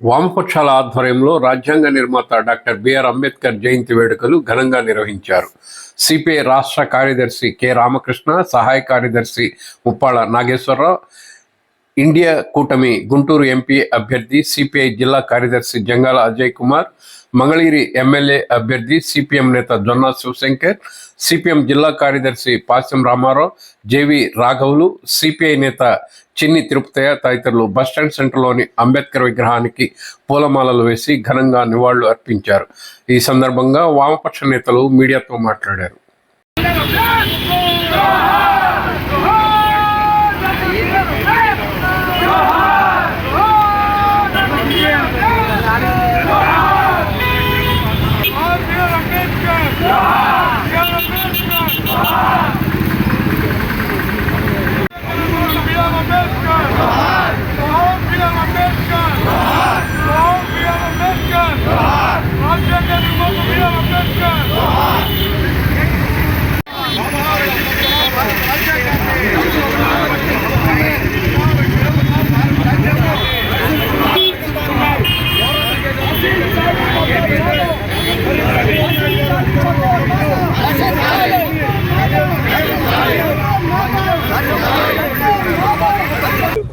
వామపక్షాల ఆధ్వర్యంలో రాజ్యాంగ నిర్మాత డాక్టర్ బిఆర్ అంబేద్కర్ జయంతి వేడుకలు ఘనంగా నిర్వహించారు. సిపిఐ రాష్ట్ర కార్యదర్శి కె రామకృష్ణ సహాయ కార్యదర్శి ముప్పాళ నాగేశ్వరరావు ఇండియా కూటమి గుంటూరు ఎంపీ అభ్యర్థి సిపిఐ జిల్లా కార్యదర్శి జంగాల అజయ్ కుమార్ మంగళగిరి ఎమ్మెల్యే అభ్యర్థి సిపిఎం నేత జొన్నా శివశంకర్ సిపిఎం జిల్లా కార్యదర్శి పాశం రామారావు జేవి రాఘవులు సిపిఐ నేత చిన్ని తిరుపతయ్య తదితరులు బస్టాండ్ సెంటర్లోని అంబేద్కర్ విగ్రహానికి పూలమాలలు వేసి ఘనంగా నివాళులు అర్పించారు. ఈ సందర్భంగా వామపక్ష నేతలు మీడియాతో మాట్లాడారు.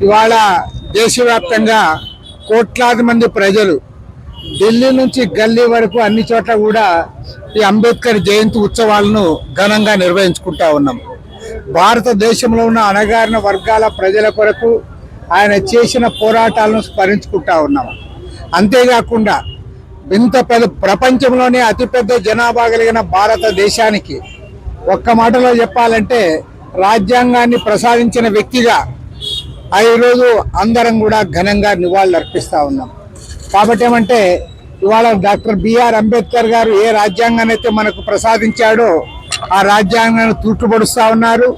ఇవాళ దేశవ్యాప్తంగా కోట్లాది మంది ప్రజలు ఢిల్లీ నుంచి గల్లీ వరకు అన్ని చోట్ల కూడా ఈ అంబేద్కర్ జయంతి ఉత్సవాలను ఘనంగా నిర్వహించుకుంటా ఉన్నాం. భారతదేశంలో ఉన్న అణగారిన వర్గాల ప్రజల కొరకు ఆయన చేసిన పోరాటాలను స్మరించుకుంటా ఉన్నాము అంతేకాకుండా ఇంత పెద్ద ప్రపంచంలోనే అతిపెద్ద జనాభా కలిగిన భారతదేశానికి ఒక్క మాటలో చెప్పాలంటే రాజ్యాంగాన్ని ప్రసాదించిన వ్యక్తిగా ఈరోజు అందరం కూడా ఘనంగా నివాళులు అర్పిస్తూ ఉన్నాం. కాబట్టి ఏమంటే ఇవాళ డాక్టర్ బిఆర్ అంబేద్కర్ గారు ఏ రాజ్యాంగాన్ని అయితే మనకు ప్రసాదించాడో ఆ రాజ్యాంగాన్ని తూట్టుపడుస్తా ఉన్నారు.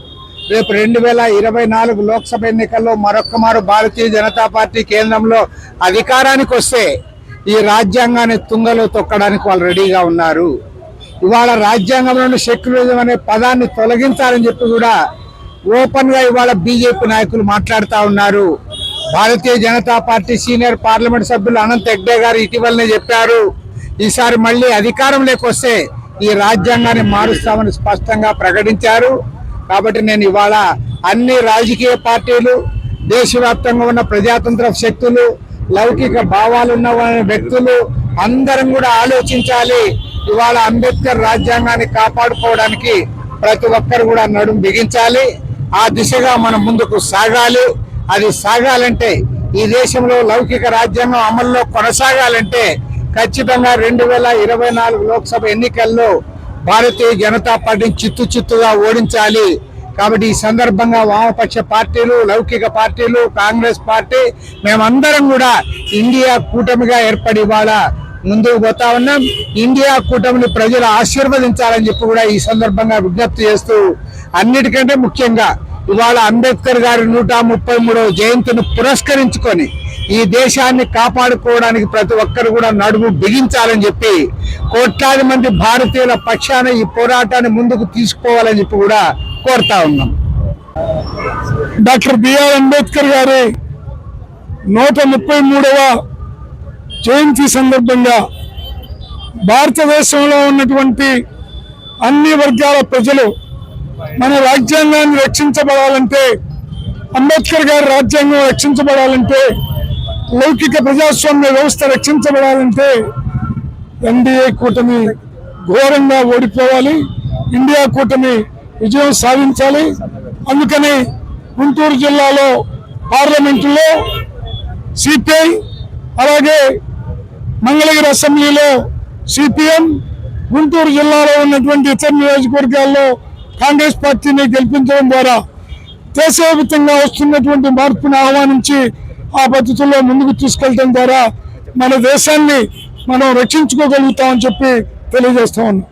రేపు రెండు వేల ఇరవై నాలుగు లోక్సభ ఎన్నికల్లో మరొక్క మారు భారతీయ జనతా పార్టీ కేంద్రంలో అధికారానికి వస్తే ఈ రాజ్యాంగాన్ని తుంగలో తొక్కడానికి వాళ్ళు రెడీగా ఉన్నారు. ఇవాళ రాజ్యాంగంలోని సెక్యులరిజం అనే పదాన్ని తొలగించాలని చెప్పి కూడా ఓపెన్గా ఇవాళ బీజేపీ నాయకులు మాట్లాడుతూ ఉన్నారు. Bharatiya Janata party senior parliament సభ్యులు అనంత్ హెగ్డే గారు ఇటీవలనే చెప్పారు. ఈసారి మళ్ళీ అధికారం లేకొస్తే ఈ రాజ్యాంగాన్ని మారుస్తామని స్పష్టంగా ప్రకటించారు. కాబట్టి నేను ఇవాళ అన్ని రాజకీయ పార్టీలు దేశవ్యాప్తంగా ఉన్న ప్రజాతంత్ర శక్తులు లౌకిక భావాలు ఉన్న వ్యక్తులు అందరం కూడా ఆలోచించాలి. ఇవాళ అంబేద్కర్ రాజ్యాంగాన్ని కాపాడుకోవడానికి ప్రతి ఒక్కరు కూడా నడుం బిగించాలి. ఆ దిశగా మనం ముందుకు సాగాలి. అది సాగాలంటే ఈ దేశంలో లౌకిక రాజ్యాంగం అమల్లో కొనసాగాలంటే ఖచ్చితంగా రెండు వేల ఇరవై నాలుగు లోక్సభ ఎన్నికల్లో భారతీయ జనతా పార్టీని చిత్తు చిత్తుగా ఓడించాలి. కాబట్టి ఈ సందర్భంగా వామపక్ష పార్టీలు లౌకిక పార్టీలు కాంగ్రెస్ పార్టీ మేమందరం కూడా ఇండియా కూటమిగా ఏర్పడి ఇవాళ ముందుకు పోతా ఉన్నాం. ఇండియా కూటమిని ప్రజలు ఆశీర్వదించాలని చెప్పి కూడా ఈ సందర్భంగా విజ్ఞప్తి చేస్తూ అన్నిటికంటే ముఖ్యంగా ఇవాళ అంబేద్కర్ గారి నూట ముప్పై మూడవ జయంతిని పురస్కరించుకొని ఈ దేశాన్ని కాపాడుకోవడానికి ప్రతి ఒక్కరు కూడా నడుము బిగించాలని చెప్పి కోట్లాది మంది భారతీయుల పక్షాన ఈ పోరాటాన్ని ముందుకు తీసుకోవాలని చెప్పి కూడా కోరుతా ఉన్నాం. డాక్టర్ బిఆర్ అంబేద్కర్ గారి నూట ముప్పై మూడవ జయంతి సందర్భంగా భారతదేశంలో ఉన్నటువంటి అన్ని వర్గాల ప్రజలు మన రాజ్యాంగాన్ని రక్షించబడాలంటే అంబేద్కర్ గారి రాజ్యాంగం రక్షించబడాలంటే లౌకిక ప్రజాస్వామ్య వ్యవస్థ రక్షించబడాలంటే ఎన్డీఏ కూటమి ఘోరంగా ఓడిపోవాలి. ఇండియా కూటమి విజయం సాధించాలి. అందుకని గుంటూరు జిల్లాలో పార్లమెంటులో సిపిఐ అలాగే మంగళగిరి అసెంబ్లీలో సిపిఎం గుంటూరు జిల్లాలో ఉన్నటువంటి ఇతర నియోజకవర్గాల్లో కాంగ్రెస్ పార్టీని గెలిపించడం ద్వారా దేశవ్యాప్తంగా వస్తున్నటువంటి మార్పును ఆహ్వానించి ఆ పద్ధతుల్లో ముందుకు తీసుకెళ్ళడం ద్వారా మన దేశాన్ని మనం రక్షించుకోగలుగుతామని చెప్పి తెలియజేస్తా ఉన్నాం.